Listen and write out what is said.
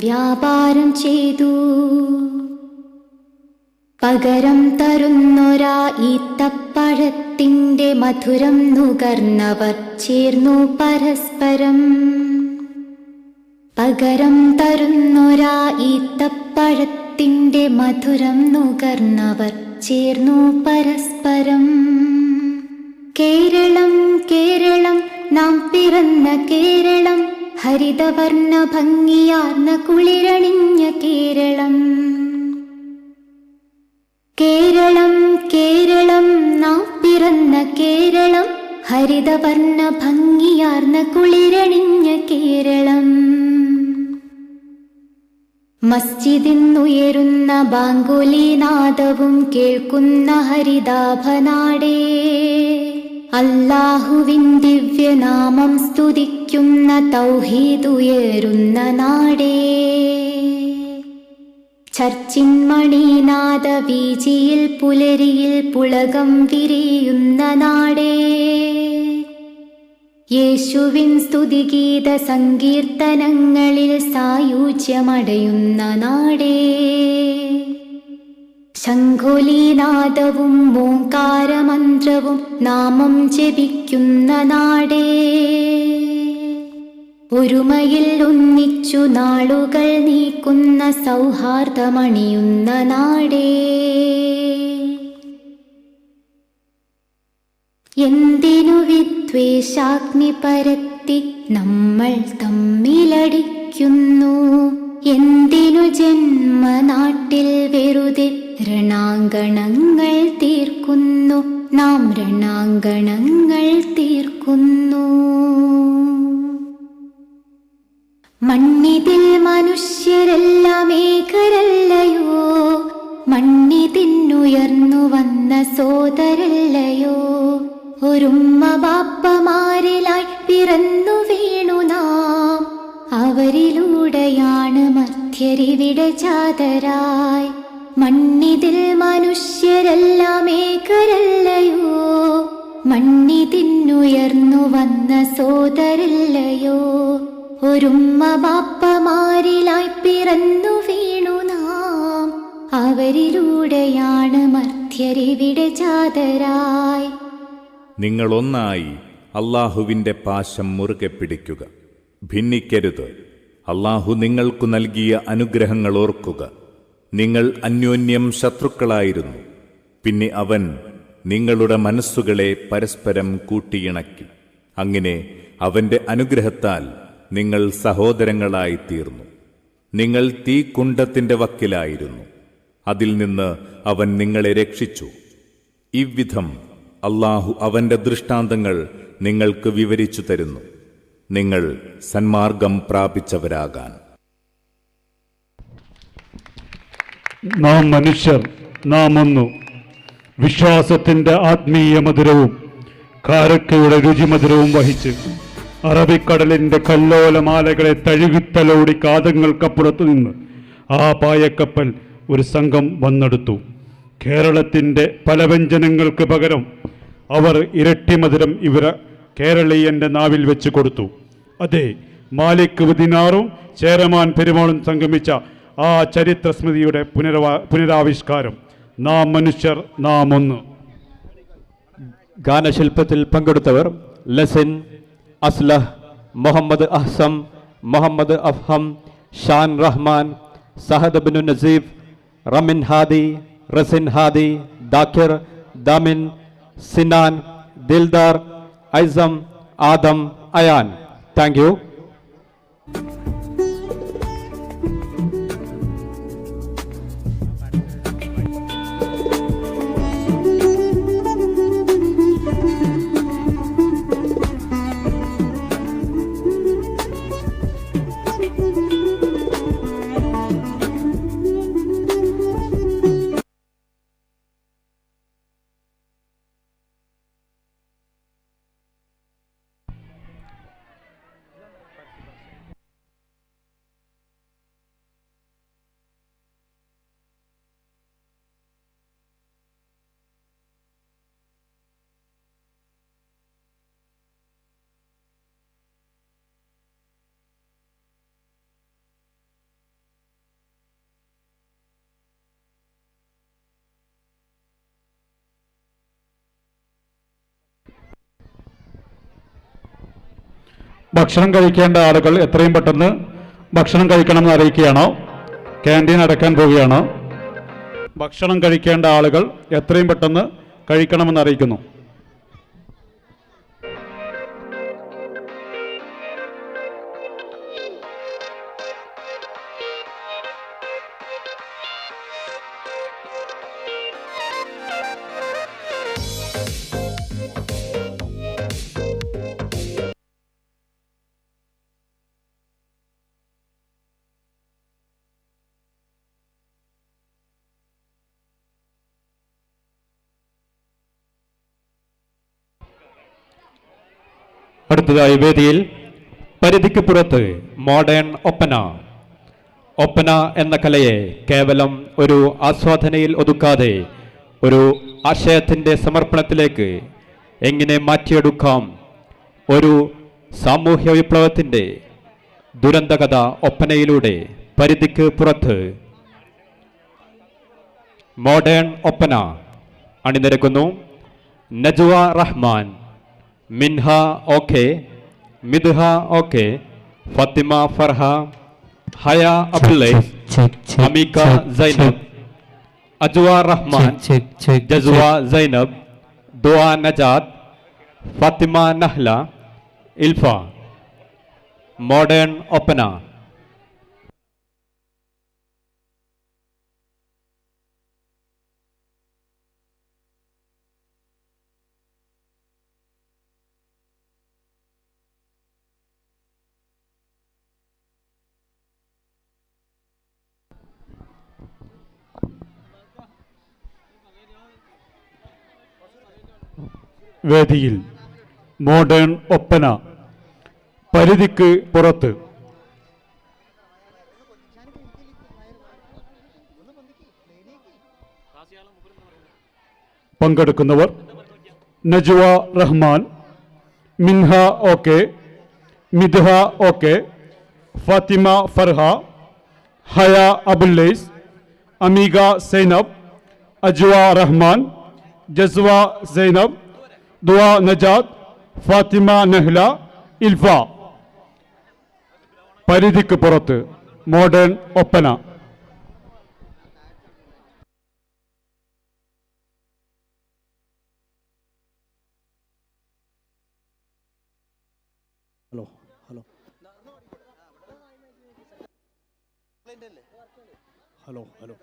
വ്യാപാരം ചെയ്തു. പകരം തരുന്നൊരാ ഈത്തപ്പഴത്തിന്റെ മധുരം നുകർന്നവർ ചേർന്നു പരസ്പരം. പകരം തരുന്നൊരാ ഈത്തപ്പഴത്തിന്റെ മധുരം നുകർന്നവർ ചേർന്നു പരസ്പരം. കേരളം കേരളം നാം പിറന്ന കേരളം ഹരിതവർണ ഭംഗിയാർന്ന കുളിരണിഞ്ഞ കേരളം. കേരളം കേരളം നാം പിറന്ന കേരളം. ഹരിതവർണ ഭംഗിയാർന്ന കുളിരണിഞ്ഞ കേരളം. മസ്ജിദിന്നുയരുന്ന ബാങ്കുലി നാദവും കേൾക്കുന്ന ഹരിതാഭനാടേ. അല്ലാഹുവിൻ ദിവ്യനാമം സ്തുതിക്കുന്ന തൗഹീദുയരുന്ന നാടേ. ചർച്ചിൻ മണിനാഥ വീജിയിൽ പുലരിയിൽ പുളകം വിരിയുന്ന നാടേ. യേശുവിൻ സ്തുതിഗീത സങ്കീർത്തനങ്ങളിൽ സായുജ്യമടയുന്ന നാടേ. ശംഖുലീനാദവും ഓങ്കാരമന്ത്രവും നാമം ജപിക്കുന്ന നാടേ. ഒരുമയിൽ ഒന്നിച്ചു നാളുകൾ നീക്കുന്ന സൗഹാർദ്ദമണിയുന്ന നാടേ. എന്തിനു വിദ്വേഷാഗ്നി പരത്തി നമ്മൾ തമ്മിലടിക്കുന്നു? എന്തിനു ജന്മനാട്ടിൽ വെറുതെ രണാങ്കണങ്ങൾ തീർക്കുന്നു? നാം രണാങ്കണങ്ങൾ തീർക്കുന്നു. മനുഷ്യരെല്ലാം ഏകരല്ലയോ? മണ്ണിതിന്നുയർന്നു വന്ന സോദരല്ലയോ? ഒരുമ്മ ബാപ്പമാരിലായി പിറന്നു വീണു നാം. അവരിലൂടെയാണ് മധ്യരിവിടെ ചാതരായി. മണ്ണിതിൽ മനുഷ്യരെല്ലാം ഏകരല്ലയോ? മണ്ണിതിന്നുയർന്നു വന്ന സോദരല്ലയോ? ഒരുമ്മ ബാപ്പമാരിലായി പിറന്നു വീണു നാം. അവരിലൂടെയാണ് മധ്യരിവിടെ ചാതരായി. നിങ്ങളൊന്നായി അള്ളാഹുവിന്റെ പാശം മുറുകെ പിടിക്കുക. ഭിന്നിക്കരുത്. അള്ളാഹു നിങ്ങൾക്കു നൽകിയ അനുഗ്രഹങ്ങൾ ഓർക്കുക. നിങ്ങൾ അന്യോന്യം ശത്രുക്കളായിരുന്നു. പിന്നെ അവൻ നിങ്ങളുടെ മനസ്സുകളെ പരസ്പരം കൂട്ടിയിണക്കി. അങ്ങനെ അവന്റെ അനുഗ്രഹത്താൽ നിങ്ങൾ സഹോദരങ്ങളായി തീർന്നു നിങ്ങൾ തീ കുണ്ടത്തിന്റെ വക്കിലായിരുന്നു. അതിൽ നിന്ന് അവൻ നിങ്ങളെ രക്ഷിച്ചു. ഇവിധം അള്ളാഹു അവന്റെ ദൃഷ്ടാന്തങ്ങൾ നിങ്ങൾക്ക് വിവരിച്ചു തരുന്നു. നിങ്ങൾ സന്മാർഗം പ്രാപിച്ചവരാകാൻ. നാം മനുഷ്യർ നാം ഒന്നു. വിശ്വാസത്തിന്റെ ആത്മീയ മധുരവും കാരക്കയുടെ രുചിമധുരവും വഹിച്ച് അറബിക്കടലിന്റെ കല്ലോലമാലകളെ തഴുകിത്തലോടി കാതങ്ങൾക്കപ്പുറത്തു നിന്ന് ആ പായക്കപ്പൽ ഒരു സംഘം വന്നെടുത്തു. കേരളത്തിന്റെ പല വ്യഞ്ജനങ്ങൾക്ക് പകരം അവർ ഇരട്ടി മധുരം ഇവർ കേരളീയന്റെ നാവിൽ വെച്ച് കൊടുത്തു. അതെ മാലിക് ദിനാറും ചേരമാൻ പെരുമാളും സംഗമിച്ച ആ ചരിത്ര സ്മൃതിയുടെ പുനരവാ പുനരാവിഷ്കാരം. നാം മനുഷ്യർ നാം ഒന്ന്. ഗാനശില്പത്തിൽ പങ്കെടുത്തവർ ലസിൻ असलह मोहम्मद अहसम मोहम्मद अफहम शान रहमान साहद बिन नजीब रमिन हादी रसिन हादी दाखिर दामिन सिनान दिलदार आइजम आदम अयान थैंक यू ഭക്ഷണം കഴിക്കേണ്ട ആളുകൾ എത്രയും പെട്ടെന്ന് ഭക്ഷണം കഴിക്കണം എന്ന് അറിയിക്കുകയാണോ? ക്യാന്റീൻ അടക്കാൻ പോവുകയാണോ? ഭക്ഷണം കഴിക്കേണ്ട ആളുകൾ എത്രയും പെട്ടെന്ന് കഴിക്കണമെന്ന് അറിയിക്കുന്നു. അടുത്തതായി വേദിയിൽ പരിധിക്ക് പുറത്ത് മോഡേൺ ഒപ്പന. ഒപ്പന എന്ന കലയെ കേവലം ഒരു ആസ്വാദനയിൽ ഒതുക്കാതെ ഒരു ആശയത്തിന്റെ സമർപ്പണത്തിലേക്ക് എങ്ങനെ മാറ്റിയെടുക്കാം? ഒരു സാമൂഹ്യ വിപ്ലവത്തിന്റെ ദുരന്തകഥ ഒപ്പനയിലൂടെ പരിധിക്ക് പുറത്ത്. Modern Oppana അണിനിരക്കുന്നു. Najuva Rahman. Minha O K Midha O K Fathima Farha Haya Abdullais Ameeka Zainab Ajwa Rahman Jaswa Zainab Dua Najath Fathima Nahla Ilfa modern oppana വേദിയിൽ മോഡേൺ ഒപ്പന പരിധിക്ക് പുറത്ത്. പങ്കെടുക്കുന്നവർ Najuva Rahman Minha O K Midha O K Fathima Farha Haya Abullais Ameega Zainab Ajwa Rahman Jaswa Zainab Dua Najad Fathima Nahla Ilfa. പരിധിക്ക് പുറത്ത് modern oppana. Hello. Hello hello.